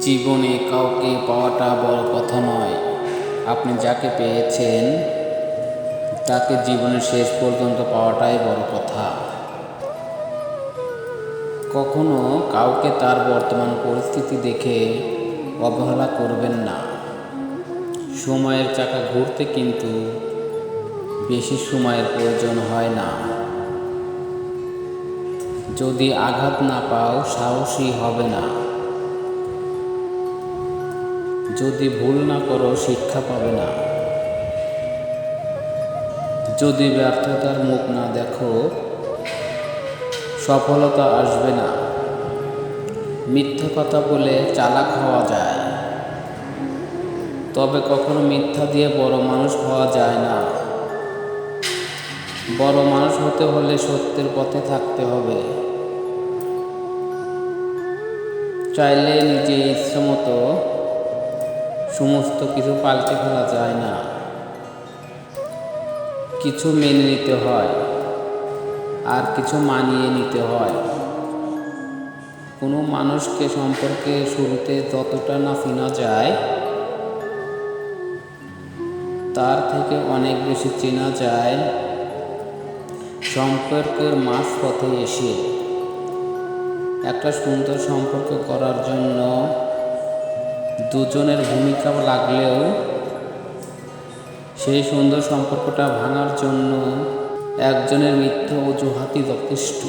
জীবনে কাউকে পাওয়াটা বড় কথা নয়। আপনি যাকে পেয়েছেন, তাকে জীবনের শেষ পর্যন্ত পাওয়াটাই বড় কথা। কখনো কাউকে তার বর্তমান পরিস্থিতি দেখে অবহেলা করবেন না। সময়ের চাকা ঘুরতে কিন্তু বেশি সময়ের প্রয়োজন হয় না। যদি আঘাত না পাও, সাহসী হবে না। যদি ভুল না করো, শিক্ষা পাবে না। যদি ব্যর্থতার মুখ না দেখো, সফলতা আসবে না। মিথ্যা কথা বলে চালাক হওয়া যায়। তবে কখনো মিথ্যা দিয়ে বড় মানুষ হওয়া যায় না। বড় মানুষ হতে হলে সত্যের পথে থাকতে হবে। চাইলে নিজে ইচ্ছে মতো সমস্ত কিছু পাল্টে ফেলা যায় না। কিছু মেনে নিতে হয়, আর কিছু মানিয়ে নিতে হয়। কোনো মানুষকে সম্পর্কে শুরুতে যতটা না চেনা যায়, তার থেকে অনেক বেশি চেনা যায় সম্পর্কের মাঝ পথে এসে। একটা সুন্দর সম্পর্ক করার জন্য দুজনের ভূমিকা লাগলেও সেই সুন্দর সম্পর্কটা ভাঙার জন্য একজনের মিথ্যা অজুহাতই যথেষ্ট।